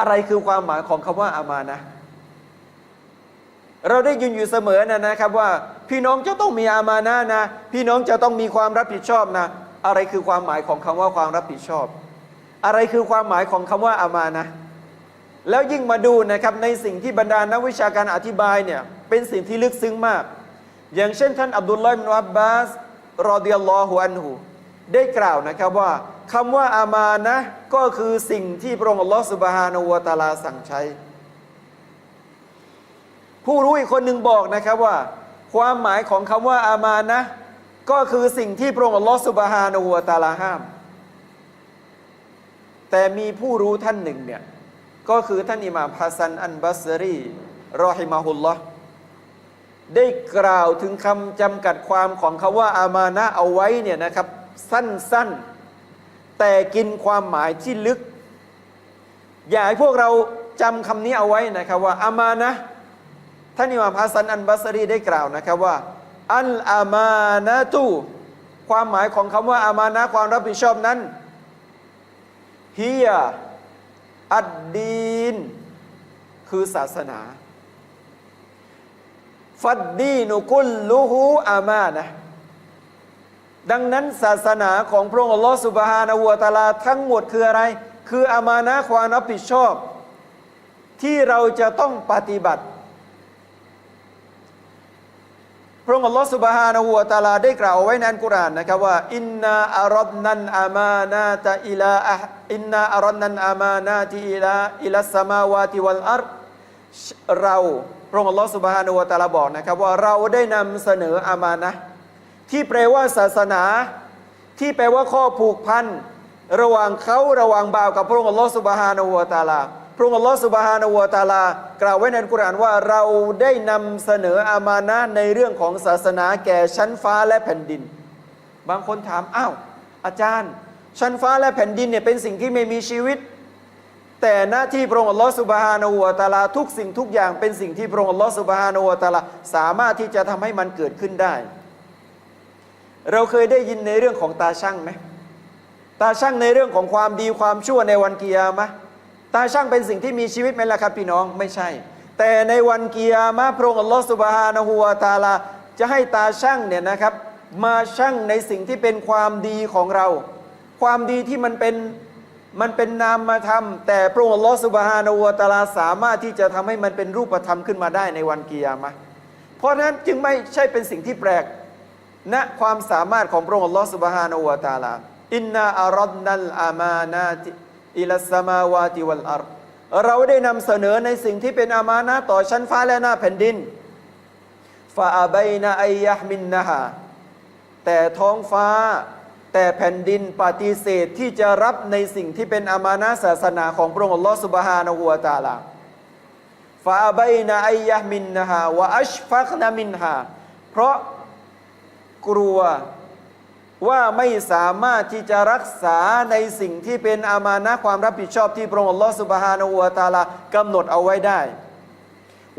อะไรคือความหมายของคำว่าอามานะ เราได้ยินอยู่เสมอนะนะครับว่า พี่น้องจะต้องมีอามานะนะ พี่น้องจะต้องมีความรับผิดชอบนะ อะไรคือความหมายของคำว่าความรับผิดชอบ อะไรคือความหมายของคำว่าอามานะ แล้วยิ่งมาดูนะครับในสิ่งที่บรรดานักวิชาการอธิบายเนี่ยเป็นสิ่งที่ลึกซึ้งมาก อย่างเช่นท่านอับดุลลอฮ์บินอับบาสรอดิยัลลอฮุอันหู ได้กล่าวนะครับว่าคำว่าอามานะก็คือสิ่งที่พระองค์อัลลอฮ์สุบฮานาอูวตาลาสั่งใช้ ผู้รู้อีกคนหนึ่งบอกนะครับว่า ความหมายของคำว่าอามานะก็คือสิ่งที่พระองค์อัลลอฮ์สุบฮานาอูวตาลาห้าม แต่มีผู้รู้ท่านหนึ่งเนี่ยก็คือท่านอิหม่ามฮัสซันอันบัสรีรอฮิมาฮุลลอฮ์ได้กล่าวถึงคำจำกัดความของคาว่าอามานะเอาไว้เนี่ยนะครับ สั้นๆ แต่กินความหมายที่ลึก อยากให้พวกเราจำคำนี้เอาไว้นะครับว่าอามานะท่านอิหม่ามฮัสซันอันบัสรีได้กล่าวนะครับว่า อัลอามานะตูความหมายของคำว่าอามานะความรับผิดชอบนั้นฮิยาอัดดีน คือศาสนา ฟัดดีนุกุลลูฮูอามานะ ดังนั้นศาสนาของพระองค์อัลลอฮฺสุบฮานาหัวตาลาทั้งหมดคืออะไร คืออามานะความรับผิดชอบ ที่เราจะต้องปฏิบัติ พระองค์อัลลอฮฺสุบฮานาหัวตาลาได้กล่าวไว้ในอัลกุรอานนะครับว่าอินนาอารดนันอามานาตอิลาอินนาอารดนันอามานาติอิลาอิลัสมาวาติวัลอัรเราพระองค์อัลลอฮฺสุบฮานาหัวตาลาบอกนะครับว่าเราได้นำเสนออามานะ ที่แปลว่าศาสนา ที่แปลว่าข้อผูกพันระหว่างเขาระหว่างบ่าวกับพระองค์อัลลอฮฺสุบฮานาหัวตาลาพระองค์อัลลอฮฺสุบฮานาหัวตาลากล่าวไว้ในอัลกุรานว่าเราได้นำเสนออามานะในเรื่องของศาสนาแก่ชั้นฟ้าและแผ่นดิน บางคนถามอ้าวอาจารย์ ชั้นฟ้าและแผ่นดินเนี่ยเป็นสิ่งที่ไม่มีชีวิต แต่หน้าที่พระองค์อัลลอฮฺสุบฮานาหัวตาลาทุกสิ่งทุกอย่างเป็นสิ่งที่พระองค์อัลลอฮฺสุบฮานาหัวตาลาสามารถที่จะทำให้มันเกิดขึ้นได้ เราเคยได้ยินในเรื่องของตาช่างไหมตาช่างในเรื่องของความดีความชั่วในวันกิยามะห์ตาช่างเป็นสิ่งที่มีชีวิตไหมล่ะครับพี่น้องไม่ใช่ แต่ในวันกิยามะพระองค์อัลลอฮฺสุบฮานะฮูวาตาลาจะให้ตาช่างเนี่ยนะครับ มาช่างในสิ่งที่เป็นความดีของเรา ความดีที่มันเป็นมันเป็นนามธรรม แต่พระองค์อัลลอฮฺสุบฮานะฮูวาตาลาสามารถที่จะทำให้มันเป็นรูปธรรมขึ้นมาได้ในวันกิยามะห์เพราะฉะนั้นจึงไม่ใช่เป็นสิ่งที่แปลก ณความสามารถของพระองค์ Allah Subhanahu Wa Taala อินนาอารัดนัลอามานาติอิลัสมาวาติวัลอารเราได้นำเสนอในสิ่งที่เป็นอามานะต่อชั้นฟ้าและหน้าแผ่นดินฟาอาบัยนาไอยะมินนาฮาแต่ท้องฟ้าแต่แผ่นดินปฏิเสธที่จะรับในสิ่งที่เป็นอามานะศาสนาของพระองค์ Allah Subhanahu Wa Taala ฟาอาบัยนาไอยะมินนาฮาวะอัชฟักนามินฮาเพราะ กลัวว่าไม่สามารถที่จะรักษาในสิ่งที่เป็นอามานะความรับผิดชอบที่พระองค์อัลลอฮฺสุบฮานาอูวตาลากำหนดเอาไว้ได้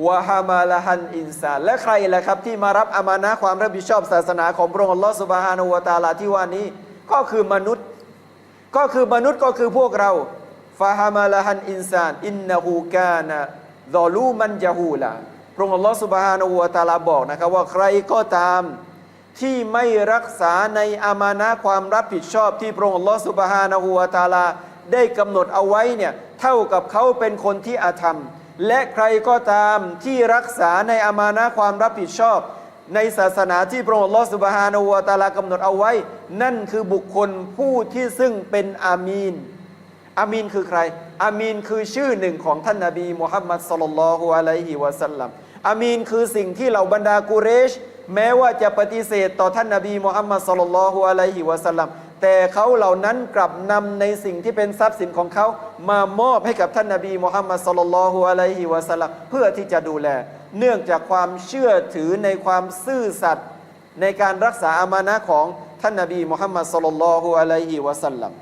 วะฮามาลาฮันอินซาและใครล่ะครับ ที่มารับอามานะความรับผิดชอบศาสนาของพระองค์อัลลอฮฺสุบฮานาอูวตาลาที่ว่านี้ ก็คือมนุษย์ ก็คือมนุษย์ก็คือพวกเราฟาฮามาลาฮันอินซานอินนะฮูกานะดอลูมันยะฮูลาพระองค์อัลลอฮฺสุบฮานาอูวตาลาบอกนะครับว่าใครก็ตาม ที่ไม่รักษาในอามานะความรับผิดชอบที่พระองค์ลอสุบฮานะฮูวตาลา ได้กำหนดเอาไว้เนี่ยเท่ากับเขาเป็นคนที่อาธรรม และใครก็ตามที่รักษาในอามานะความรับผิดชอบ ในศาสนาที่พระองค์ลอสุบฮานะฮูวตาลากำหนดเอาไว้ นั่นคือบุคคลผู้ที่ซึ่งเป็นอามีนอามีนคือใคร อามีนคือชื่อหนึ่งของท่านนาบีมุฮัมมัดสลลัลลอฮุอะลัยฮิวะสัลลัมอามีนคือสิ่งที่เหล่าบรรดากุเรช แม้ว่าจะปฏิเสธต่อท่านนาบีมุฮัมมัดสลลัลฮุอะลัยฮิวะสัลลัมแต่เขาเหล่านั้นกลับนำในสิ่งที่เป็นทรัพย์สินของเขามามอบให้กับท่านนาบีมุฮัมมัดสลลัลฮุอะลัยฮิวะสัลลัมเพื่อที่จะดูแล เนื่องจากความเชื่อถือในความซื่อสัตย์ในการรักษาอามานะของท่านนาบีมุฮัมมัดสลลัลฮุอะลัยฮิวะสัลลัม